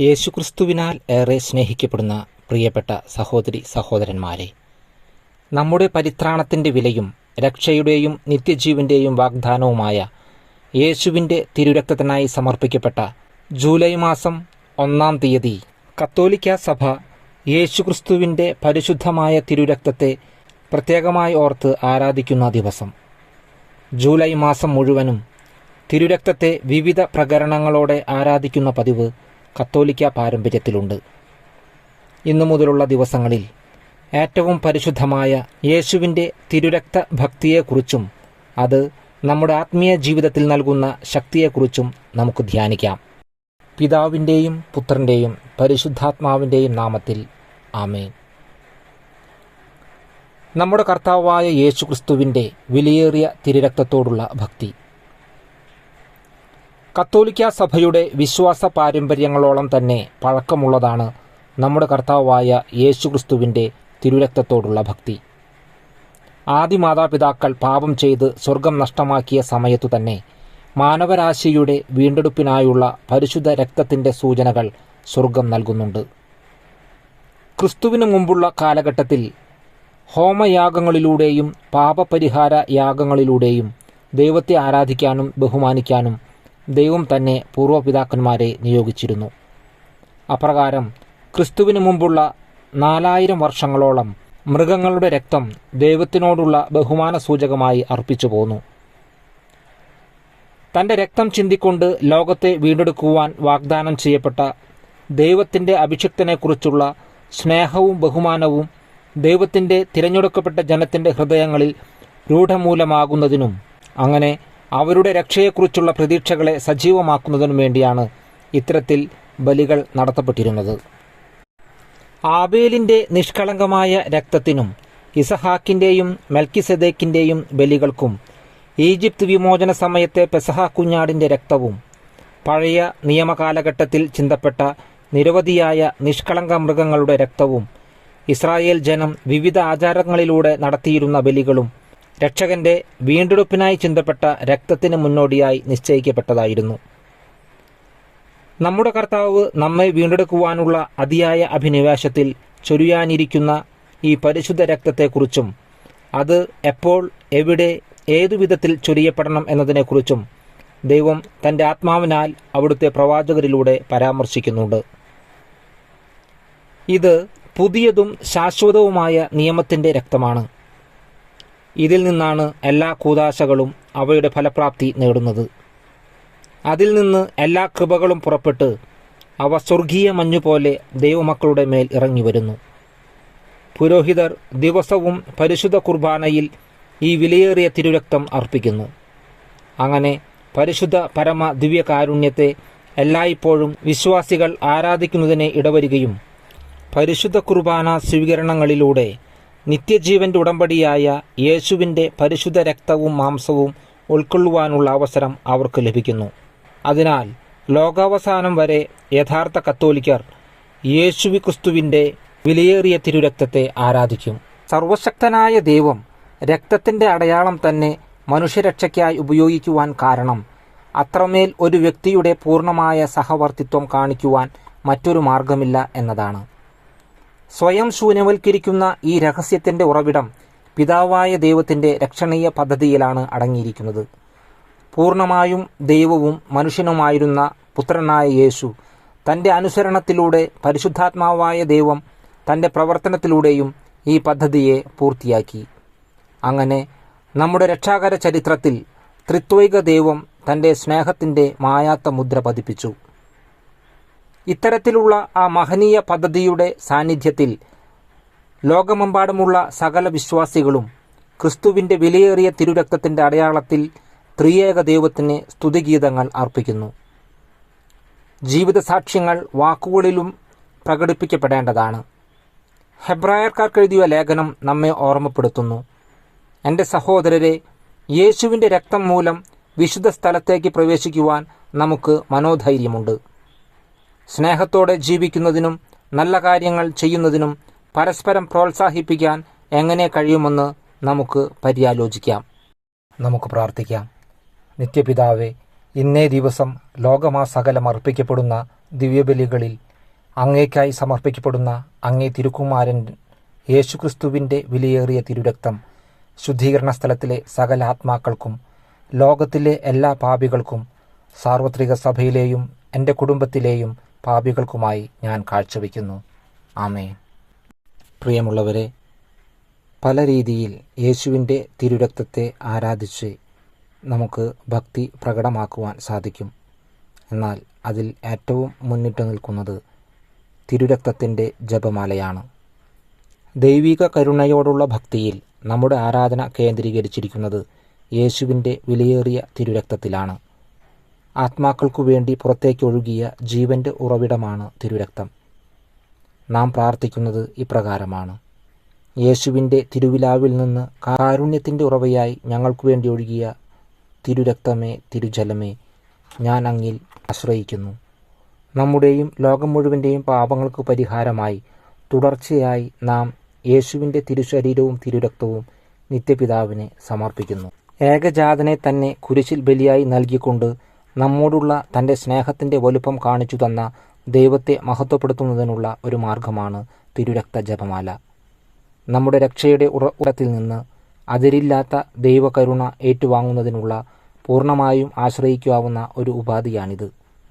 യേശുക്രിസ്തുവിനാൽ ഏറെ സ്നേഹിക്കപ്പെടുന്ന പ്രിയപ്പെട്ട സഹോദരി സഹോദരന്മാരെ നമ്മുടെ പരിത്രാണത്തിന്റെ വിലയും രക്ഷയുടെയും നിത്യജീവന്റെയും വാഗ്ദാനവുമായ യേശുവിന്റെ തിരുരക്തത്തിനായി സമർപ്പിക്കപ്പെട്ട ജൂലൈ മാസം ഒന്നാം തീയതി കത്തോലിക്ക സഭ യേശുക്രിസ്തുവിന്റെ പരിശുദ്ധമായ തിരുരക്തത്തെ പ്രത്യേകമായി ഓർത്ത് ആരാധിക്കുന്ന ദിവസം. ജൂലൈ മാസം മുഴുവനും തിരുരക്തത്തെ വിവിധ പ്രകരണങ്ങളോടെ ആരാധിക്കുന്ന പതിവ് കത്തോലിക്ക പാരമ്പര്യത്തിലുണ്ട്. ഇന്നു മുതലുള്ള ദിവസങ്ങളിൽ ഏറ്റവും പരിശുദ്ധമായ യേശുവിന്റെ തിരുരക്ത ഭക്തിയെക്കുറിച്ചും അത് നമ്മുടെ ആത്മീയ ജീവിതത്തിൽ നൽകുന്ന ശക്തിയെക്കുറിച്ചും നമുക്ക് ധ്യാനിക്കാം. പിതാവിന്റെയും പുത്രന്റെയും പരിശുദ്ധാത്മാവിന്റെയും നാമത്തിൽ ആമേൻ. നമ്മുടെ കർത്താവായ യേശുക്രിസ്തുവിന്റെ വിലയേറിയ തിരുരക്തത്തോടുള്ള ഭക്തി. കത്തോലിക്ക സഭയുടെ വിശ്വാസ പാരമ്പര്യങ്ങളോളം തന്നെ പഴക്കമുള്ളതാണ് നമ്മുടെ കർത്താവായ യേശുക്രിസ്തുവിന്റെ തിരുരക്തത്തോടുള്ള ഭക്തി. ആദിമാതാപിതാക്കൾ പാപം ചെയ്ത് സ്വർഗം നഷ്ടമാക്കിയ സമയത്തു തന്നെ മാനവരാശിയുടെ വീണ്ടെടുപ്പിനായുള്ള പരിശുദ്ധ രക്തത്തിന്റെ സൂചനകൾ സ്വർഗം നൽകുന്നുണ്ട്. ക്രിസ്തുവിന് മുമ്പുള്ള കാലഘട്ടത്തിൽ ഹോമയാഗങ്ങളിലൂടെയും പാപപരിഹാര യാഗങ്ങളിലൂടെയും ദൈവത്തെ ആരാധിക്കാനും ബഹുമാനിക്കാനും ദൈവം തന്നെ പൂർവപിതാക്കന്മാരെ നിയോഗിച്ചിരുന്നു. അപ്രകാരം ക്രിസ്തുവിന് മുമ്പുള്ള നാലായിരം വർഷങ്ങളോളം മൃഗങ്ങളുടെ രക്തം ദൈവത്തിനോടുള്ള ബഹുമാന സൂചകമായി അർപ്പിച്ചു പോന്നു. തന്റെ രക്തം ചിന്തിക്കൊണ്ട് ലോകത്തെ വീണ്ടെടുക്കുവാൻ വാഗ്ദാനം ചെയ്യപ്പെട്ട ദൈവത്തിന്റെ അഭിഷിക്തനെക്കുറിച്ചുള്ള സ്നേഹവും ബഹുമാനവും ദൈവത്തിന്റെ തിരഞ്ഞെടുക്കപ്പെട്ട ജനത്തിന്റെ ഹൃദയങ്ങളിൽ രൂഢമൂലമാകുന്നതിനും അങ്ങനെ അവരുടെ രക്ഷയെക്കുറിച്ചുള്ള പ്രതീക്ഷകളെ സജീവമാക്കുന്നതിനു വേണ്ടിയാണ് ഇത്തരത്തിൽ ബലികൾ നടത്തപ്പെട്ടിരുന്നത്. ആബേലിന്റെ നിഷ്കളങ്കമായ രക്തത്തിനും ഇസഹാക്കിന്റെയും മെൽക്കിസെദേക്കിന്റെയും ബലികൾക്കും ഈജിപ്ത് വിമോചന സമയത്തെ പെസഹ കുഞ്ഞാടിന്റെ രക്തവും പഴയ നിയമകാലഘട്ടത്തിൽ ചിന്തപ്പെട്ട നിരവധിയായ നിഷ്കളങ്ക മൃഗങ്ങളുടെ രക്തവും ഇസ്രായേൽ ജനം വിവിധ ആചാരങ്ങളിലൂടെ നടത്തിയിരുന്ന ബലികളും രക്ഷകന്റെ വീണ്ടെടുപ്പിനായി ചിന്തപ്പെട്ട രക്തത്തിന് മുന്നോടിയായി നിശ്ചയിക്കപ്പെട്ടതായിരുന്നു. നമ്മുടെ കർത്താവ് നമ്മെ വീണ്ടെടുക്കുവാനുള്ള അതിയായ അഭിനിവേശത്തിൽ ചൊരിയാനിരിക്കുന്ന ഈ പരിശുദ്ധ രക്തത്തെക്കുറിച്ചും അത് എപ്പോൾ എവിടെ ഏതു വിധത്തിൽ ചൊരിയപ്പെടണം എന്നതിനെക്കുറിച്ചും ദൈവം തന്റെ ആത്മാവിനാൽ അവിടുത്തെ പ്രവാചകരിലൂടെ പരാമർശിക്കുന്നുണ്ട്. ഇത് പുതിയതും ശാശ്വതവുമായ നിയമത്തിന്റെ രക്തമാണ്. ഇതിൽ നിന്നാണ് എല്ലാ കൂതാശകളും അവയുടെ ഫലപ്രാപ്തി നേടുന്നത്. അതിൽ നിന്ന് എല്ലാ കൃപകളും പുറപ്പെട്ട് അവ സ്വർഗീയ മഞ്ഞുപോലെ ദൈവമക്കളുടെ മേൽ ഇറങ്ങി വരുന്നു. പുരോഹിതർ ദിവസവും പരിശുദ്ധ കുർബാനയിൽ ഈ വിലയേറിയ തിരുരക്തം അർപ്പിക്കുന്നു. അങ്ങനെ പരിശുദ്ധ പരമ ദിവ്യകാരുണ്യത്തെ എല്ലായ്പ്പോഴും വിശ്വാസികൾ ആരാധിക്കുന്നതിനെ ഇടവരികയും പരിശുദ്ധ കുർബാന സ്വീകരണങ്ങളിലൂടെ നിത്യജീവന്റെ ഉടമ്പടിയായ യേശുവിന്റെ പരിശുദ്ധ രക്തവും മാംസവും ഉൾക്കൊള്ളുവാനുള്ള അവസരം അവർക്ക് ലഭിക്കുന്നു. അതിനാൽ ലോകാവസാനം വരെ യഥാർത്ഥ കത്തോലിക്കർ യേശുവി ക്രിസ്തുവിന്റെ വിലയേറിയ തിരുരക്തത്തെ ആരാധിക്കും. സർവശക്തനായ ദൈവം രക്തത്തിന്റെ അടയാളം തന്നെ മനുഷ്യരക്ഷയ്ക്കായി ഉപയോഗിക്കുവാൻ കാരണം അത്രമേൽ ഒരു വ്യക്തിയുടെ പൂർണമായ സഹവർത്തിത്വം കാണിക്കുവാൻ മറ്റൊരു മാർഗമില്ല എന്നതാണ്. സ്വയം ശൂന്യവൽക്കരിക്കുന്ന ഈ രഹസ്യത്തിന്റെ ഉറവിടം പിതാവായ ദൈവത്തിന്റെ രക്ഷണീയ പദ്ധതിയിലാണ് അടങ്ങിയിരിക്കുന്നത്. പൂർണമായും ദൈവവും മനുഷ്യനുമായിരുന്ന പുത്രനായ യേശു തന്റെ അനുസരണത്തിലൂടെ പരിശുദ്ധാത്മാവായ ദൈവം തന്റെ പ്രവർത്തനത്തിലൂടെയും ഈ പദ്ധതിയെ പൂർത്തിയാക്കി. അങ്ങനെ നമ്മുടെ രക്ഷാകര ചരിത്രത്തിൽ ത്രിത്വൈക ദൈവം തന്റെ സ്നേഹത്തിന്റെ മായാത്ത മുദ്ര പതിപ്പിച്ചു. ഇത്തരത്തിലുള്ള ആ മഹനീയ പദ്ധതിയുടെ സാന്നിധ്യത്തിൽ ലോകമെമ്പാടുമുള്ള സകല വിശ്വാസികളും ക്രിസ്തുവിന്റെ വിലയേറിയ തിരുരക്തത്തിന്റെ അടയാളത്തിൽ ത്രിയേക ദൈവത്തിന് സ്തുതിഗീതങ്ങൾ അർപ്പിക്കുന്നു. ജീവിത സാക്ഷ്യങ്ങൾ വാക്കുകളിലും പ്രകടിപ്പിക്കപ്പെടേണ്ടതാണ്. ഹെബ്രായർക്കാർക്ക് എഴുതിയ ലേഖനം നമ്മെ ഓർമ്മപ്പെടുത്തുന്നു. എന്റെ സഹോദരരെ യേശുവിന്റെ രക്തം മൂലം വിശുദ്ധ സ്ഥലത്തേക്ക് പ്രവേശിക്കുവാൻ നമുക്ക് മനോധൈര്യമുണ്ട്. സ്നേഹത്തോടെ ജീവിക്കുന്നതിനും നല്ല കാര്യങ്ങൾ ചെയ്യുന്നതിനും പരസ്പരം പ്രോത്സാഹിപ്പിക്കാൻ എങ്ങനെ കഴിയുമെന്ന് നമുക്ക് പര്യാലോചിക്കാം. നമുക്ക് പ്രാർത്ഥിക്കാം. നിത്യപിതാവെ ഇന്നേ ദിവസം ലോകമാസകലം അർപ്പിക്കപ്പെടുന്ന ദിവ്യബലികളിൽ അങ്ങേക്കായി സമർപ്പിക്കപ്പെടുന്ന അങ്ങേ തിരുക്കുമാരൻ യേശുക്രിസ്തുവിന്റെ വിലയേറിയ തിരുരക്തം ശുദ്ധീകരണ സ്ഥലത്തിലെ സകല ആത്മാക്കൾക്കും ലോകത്തിലെ എല്ലാ പാപികൾക്കും സാർവത്രിക സഭയിലെയും എന്റെ കുടുംബത്തിലെയും പാപികൾക്കുമായി ഞാൻ കാഴ്ചവെക്കുന്നു. ആമേ പ്രിയമുള്ളവരെ പല രീതിയിൽ യേശുവിന്റെ തിരുരക്തത്തെ ആരാധിച്ച് നമുക്ക് ഭക്തി പ്രകടമാക്കുവാൻ സാധിക്കും. എന്നാൽ അതിൽ ഏറ്റവും മുന്നിട്ട് നിൽക്കുന്നത് തിരുരക്തത്തിന്റെ ജപമാലയാണ്. ദൈവിക കരുണയോടുള്ള ഭക്തിയിൽ നമ്മുടെ ആരാധന കേന്ദ്രീകരിച്ചിരിക്കുന്നത് യേശുവിന്റെ വിലയേറിയ തിരുരക്തത്തിലാണ്. ആത്മാക്കൾക്കു വേണ്ടി പുറത്തേക്കൊഴുകിയ ജീവന്റെ ഉറവിടമാണ് തിരുരക്തം. നാം പ്രാർത്ഥിക്കുന്നത് ഇപ്രകാരമാണ്. യേശുവിന്റെ തിരുവിലാവിൽ നിന്ന് കാരുണ്യത്തിന്റെ ഉറവയായി ഞങ്ങൾക്കു വേണ്ടി ഒഴുകിയ തിരുരക്തമേ തിരുജലമേ ഞാൻ അങ്ങിൽ ആശ്രയിക്കുന്നു. നമ്മുടെയും ലോകം മുഴുവന്റെയും പാപങ്ങൾക്ക് പരിഹാരമായി തുടർച്ചയായി നാം യേശുവിന്റെ തിരുശരീരവും തിരുരക്തവും നിത്യപിതാവിനെ സമർപ്പിക്കുന്നു. ഏകജാതനെ തന്നെ കുരിശിൽ ബലിയായി നൽകിക്കൊണ്ട് നമ്മോടുള്ള തന്റെ സ്നേഹത്തിന്റെ വലുപ്പം കാണിച്ചു തന്ന ദൈവത്തെ മഹത്വപ്പെടുത്തുന്നതിനുള്ള ഒരു മാർഗമാണ് തിരുരക്ത ജപമാല നമ്മുടെ രക്ഷയുടെ ഉറ ഉറത്തിൽ നിന്ന് അതിരില്ലാത്ത ദൈവകരുണ ഏറ്റുവാങ്ങുന്നതിനുള്ള പൂർണമായും ആശ്രയിക്കാവുന്ന ഒരു ഉപാധിയാണിത്.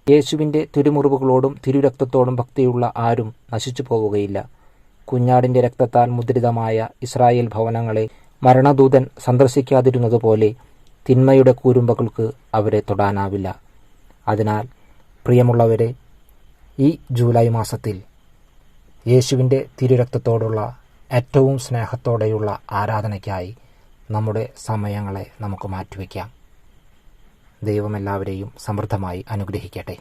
യേശുവിന്റെ തിരുമുറിവുകളോടും തിരുരക്തത്തോടും ഭക്തിയുള്ള ആരും നശിച്ചു പോവുകയില്ല. കുഞ്ഞാടിന്റെ രക്തത്താൽ മുദ്രിതമായ ഇസ്രായേൽ ഭവനങ്ങളെ മരണദൂതൻ സന്ദർശിക്കാതിരുന്നതുപോലെ തിന്മയുടെ കൂരുമ്പകൾക്ക് അവരെ തൊടാനാവില്ല. അതിനാൽ പ്രിയമുള്ളവരെ ഈ ജൂലൈ മാസത്തിൽ യേശുവിന്റെ തിരുരക്തത്തോടുള്ള ഏറ്റവും സ്നേഹത്തോടെയുള്ള ആരാധനയ്ക്കായി നമ്മുടെ സമയങ്ങളെ നമുക്ക് മാറ്റിവെക്കാം. ദൈവം എല്ലാവരെയും സമൃദ്ധമായി അനുഗ്രഹിക്കട്ടെ.